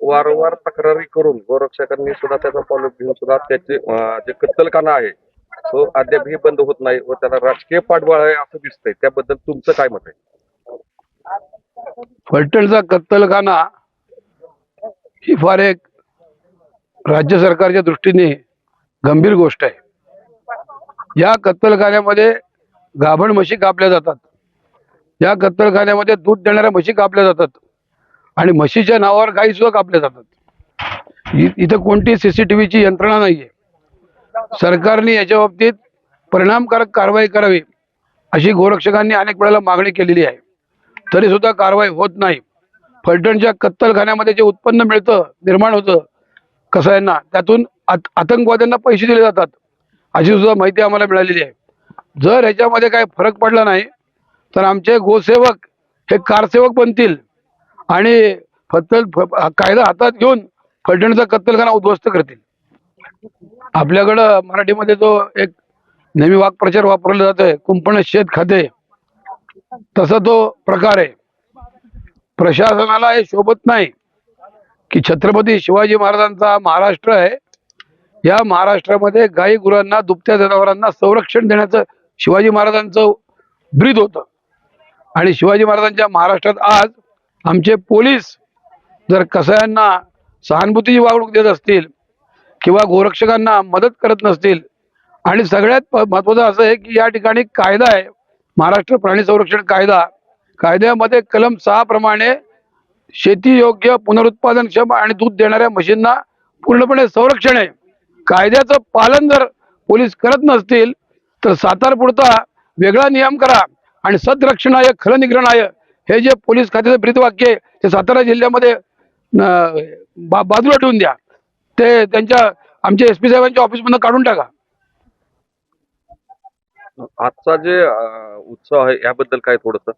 वारंवार तक्रारी करून गोरक्षकांनी सुद्धा त्याचा फॉलोअप घेऊन सुद्धा त्याचे जे कत्तलखाना आहे तो अद्यापही बंद होत नाही व त्याला राजकीय पाठबळ आहे असं दिसतंय. त्याबद्दल तुमचं काय मत आहे? फलटणचा कत्तलखाना ही फार एक राज्य सरकारच्या दृष्टीने गंभीर गोष्ट आहे. या कत्तलखान्यामध्ये गाभण म्हशी कापल्या जातात. या कत्तलखान्यामध्ये दूध देणाऱ्या म्हशी कापल्या जातात. आणि म्हशीच्या नावावर गायी सुद्धा कापल्या जातात. इ- इथं कोणती सीसीटीव्हीची यंत्रणा नाहीये. सरकारने याच्या बाबतीत परिणामकारक कारवाई करावी अशी गोरक्षकांनी अनेक वेळेला मागणी केलेली आहे. तरी सुद्धा कारवाई होत नाही. फलटणच्या कत्तलखान्यामध्ये जे उत्पन्न मिळतं निर्माण होतं कसायांना त्यातून आत- आतंकवाद्यांना पैसे दिले जातात अशी सुद्धा माहिती आम्हाला मिळालेली आहे. जर ह्याच्यामध्ये काही फरक पडला नाही तर आमचे गोसेवक हे कारसेवक बनतील. आणि फतल कायदा हातात घेऊन फलटणचा कत्तलखाना उद्ध्वस्त करतील. आपल्याकडं मराठीमध्ये तो एक नेहमी वाक्प्रचार वापरला जातोय कुंपण शेत खाते तसा तो प्रकार आहे. प्रशासनाला हे शोभत नाही की छत्रपती शिवाजी महाराजांचा महाराष्ट्र आहे. या महाराष्ट्रामध्ये गाई गुरांना दुभत्या जनावरांना संरक्षण देण्याचं शिवाजी महाराजांचं ब्रीद होतं. आणि शिवाजी महाराजांच्या महाराष्ट्रात आज आमचे पोलीस जर कसायांना सहानुभूतीची वागणूक देत असतील किंवा गोरक्षकांना मदत करत नसतील आणि सगळ्यात महत्त्वाचं असं आहे की या ठिकाणी कायदा आहे महाराष्ट्र प्राणी संरक्षण कायदा. कायद्यामध्ये कलम सहा प्रमाणे शेतीयोग्य पुनरुत्पादनक्षम आणि दूध देणाऱ्या म्हशींना पूर्णपणे संरक्षण आहे. कायद्याचं पालन जर पोलीस करत नसतील तर सातारपुरता वेगळा नियम करा आणि सदरक्षणाय खलनिग्रहणाय हे जे पोलीस खात्याचं ब्रीदवाक्य आहे ते सातारा जिल्ह्यामध्ये बा बाजूला ठेवून द्या. ते त्यांच्या आमच्या एस पी साहेबांच्या ऑफिसमधून काढून टाका. आजचा जे उत्सव आहे याबद्दल काय थोडस?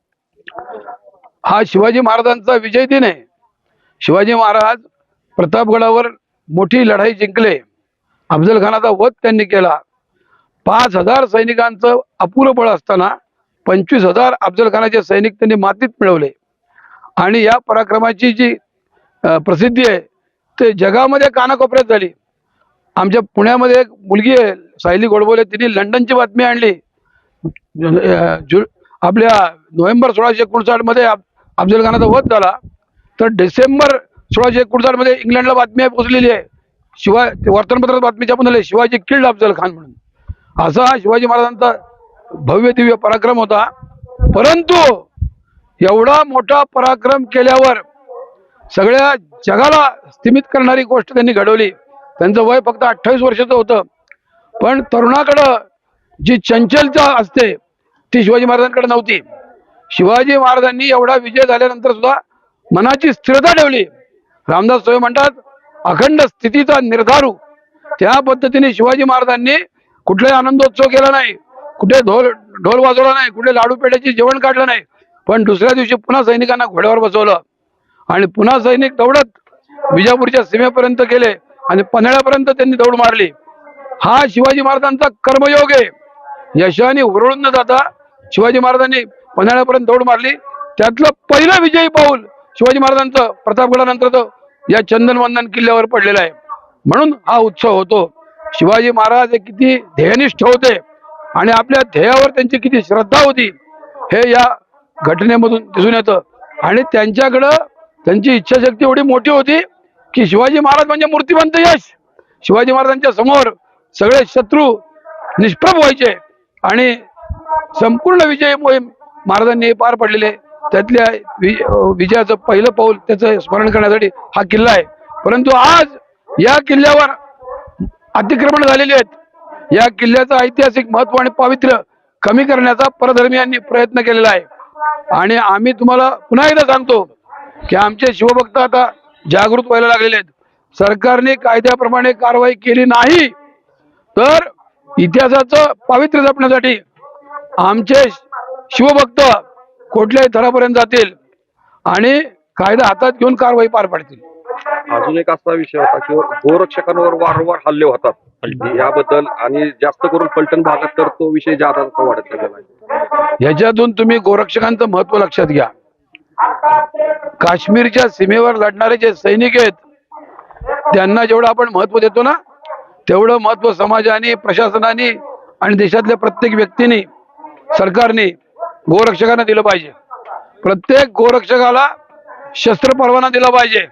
हा शिवाजी महाराजांचा विजय दिन आहे. शिवाजी महाराज प्रतापगडावर मोठी लढाई जिंकले. अफजल खानाचा वध त्यांनी केला. पाच हजार सैनिकांचं अपुरं बळ असताना पंचवीस हजार अफजल खानाचे सैनिक त्यांनी मातीत मिळवले. आणि या पराक्रमाची जी प्रसिद्धी आहे ते जगामध्ये कानाकोपऱ्यात झाली. आमच्या पुण्यामध्ये एक मुलगी आहे सायली गोडबोले तिने लंडनची बातमी आणली. जु आपल्या नोव्हेंबर सोळाशे एकोणसाठमध्ये अफजल खानाचा वध झाला. तर डिसेंबर सोळाशे एकोणसाठमध्ये इंग्लंडला बातमी पोचलेली आहे. शिवाय ते वर्तमानपत्रात बातमी छापून झाली शिवाजी किल्ड अफजल खान म्हणून. असा हा शिवाजी महाराजांचा भव्य दिव्य पराक्रम होता. परंतु एवढा मोठा पराक्रम केल्यावर सगळ्या जगाला स्थिमित करणारी गोष्ट त्यांनी घडवली. त्यांचं वय फक्त अठ्ठावीस वर्षाचं होतं. पण तरुणाकडं जी चंचलता असते ती शिवाजी महाराजांकडे नव्हती. शिवाजी महाराजांनी एवढा विजय झाल्यानंतर सुद्धा मनाची स्थिरता ठेवली. रामदास सोय म्हणतात अखंड स्थितीचा निर्धारू. त्या पद्धतीने शिवाजी महाराजांनी कुठलाही आनंदोत्सव केला नाही. कुठे ढोल ढोल वाजवला नाही कुठे लाडू पेढ्याची जेवण काढलं नाही. पण दुसऱ्या दिवशी पुन्हा सैनिकांना घोड्यावर बसवलं. आणि पुन्हा सैनिक दौडत विजापूरच्या सीमेपर्यंत गेले आणि पन्हाळ्यापर्यंत त्यांनी दौड मारली. हा शिवाजी महाराजांचा कर्मयोग आहे. यशाने हुरळून न जाता शिवाजी महाराजांनी पन्हाळ्यापर्यंत दौड मारली. त्यातलं पहिलं विजयी पाऊल शिवाजी महाराजांचं प्रतापगडानंतर या चंदनवंदन किल्ल्यावर पडलेलं आहे. म्हणून हा उत्सव होतो. शिवाजी महाराज हे किती ध्येयनिष्ठ होते. आणि आपल्या ध्येयावर त्यांची किती श्रद्धा होती हे या घटनेमधून दिसून येतं. आणि त्यांच्याकडं त्यांची इच्छाशक्ती एवढी मोठी होती की शिवाजी महाराज म्हणजे मूर्तिमंत यश. शिवाजी महाराजांच्या समोर सगळे शत्रू निष्प्रभ व्हायचे आणि संपूर्ण विजय मोहीम महाराजांनी पार पडलेले त्यातल्या विजयाचं पहिलं पाऊल त्याचं स्मरण करण्यासाठी हा किल्ला आहे. परंतु आज या किल्ल्यावर अतिक्रमण झालेले आहेत. या किल्ल्याचं ऐतिहासिक महत्त्व आणि पावित्र्य कमी करण्याचा परधर्मीयांनी प्रयत्न केलेला आहे. आणि आम्ही तुम्हाला पुन्हा एकदा सांगतो की आमचे शिवभक्त आता जागृत व्हायला लागलेले आहेत. सरकारने कायद्याप्रमाणे कारवाई केली नाही तर इतिहासाचं पावित्र्य जपण्यासाठी आमचे शिवभक्त कुठल्याही थरापर्यंत जातील आणि कायदा हातात घेऊन कारवाई पार पाडतील. अजून एक असा विषय होता की गोरक्षकांवर वारंवार हल्ले होतात. याबद्दल आणि जास्त करून फलटण भागात तर तो विषय जादा वाढत आहे. ह्याच्यातून तुम्ही गोरक्षकांचं महत्त्व लक्षात घ्या. काश्मीरच्या सीमेवर लढणारे जे सैनिक आहेत त्यांना जेवढं आपण महत्त्व देतो ना तेवढं महत्त्व समाजाने प्रशासनाने आणि देशातल्या प्रत्येक व्यक्तीने सरकारने गोरक्षकांना दिलं पाहिजे. प्रत्येक गोरक्षकाला शस्त्र परवाना दिला पाहिजे.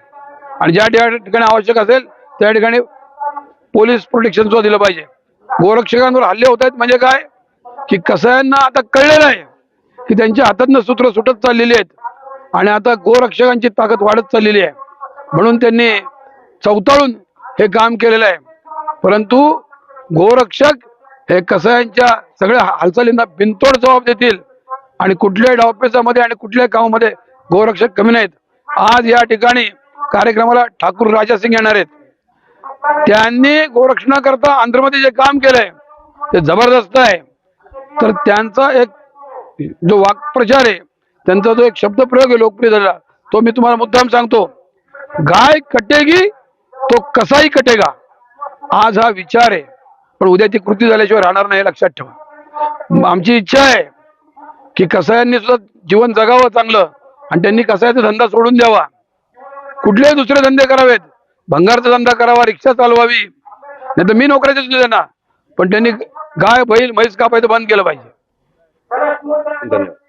आणि ज्या ठिकाणी ठिकाणी आवश्यक असेल त्या ठिकाणी पोलीस प्रोटेक्शन सुद्धा दिलं पाहिजे. गोरक्षकांवर हल्ले होत आहेत म्हणजे काय? की कसायांना आता कळलेलं आहे की त्यांच्या हातातनं सूत्र सुटत चाललेली आहेत आणि आता गोरक्षकांची ताकद वाढत चाललेली आहे. म्हणून त्यांनी चौताळून हे काम केलेलं आहे. परंतु गोरक्षक हे कसायांच्या सगळ्या हालचालींना बिनतोड जबाब देतील आणि कुठल्याही डावपेचामध्ये आणि कुठल्याही कामामध्ये गोरक्षक कमी नाहीत. आज या ठिकाणी कार्यक्रमाला ठाकूर राजा सिंग येणार आहेत. त्यांनी गोरक्षणाकरता आंध्रमध्ये जे काम केलंय ते जबरदस्त आहे. तर त्यांचा एक जो वाक्प्रचार आहे त्यांचा जो एक शब्दप्रयोग आहे लोकप्रिय झाला तो मी तुम्हाला मुद्दाम सांगतो. गाय कटेगी तो कसाही कटेगा? आज हा विचार आहे. पण उद्या ती कृती झाल्याशिवाय राहणार नाही लक्षात ठेवा. आमची इच्छा आहे की कसायांनी सुद्धा जीवन जगावं चांगलं आणि त्यांनी कसायाचा धंदा सोडून द्यावा. कुठलेही दुसरे धंदे करावेत. भंगारचा धंदा करावा रिक्षा चालवावी. नाही तर मी नोकऱ्याचीच सुद्धा देणार. पण त्यांनी गाय बैल म्हैस कापायचं बंद केलं पाहिजे. धन्यवाद.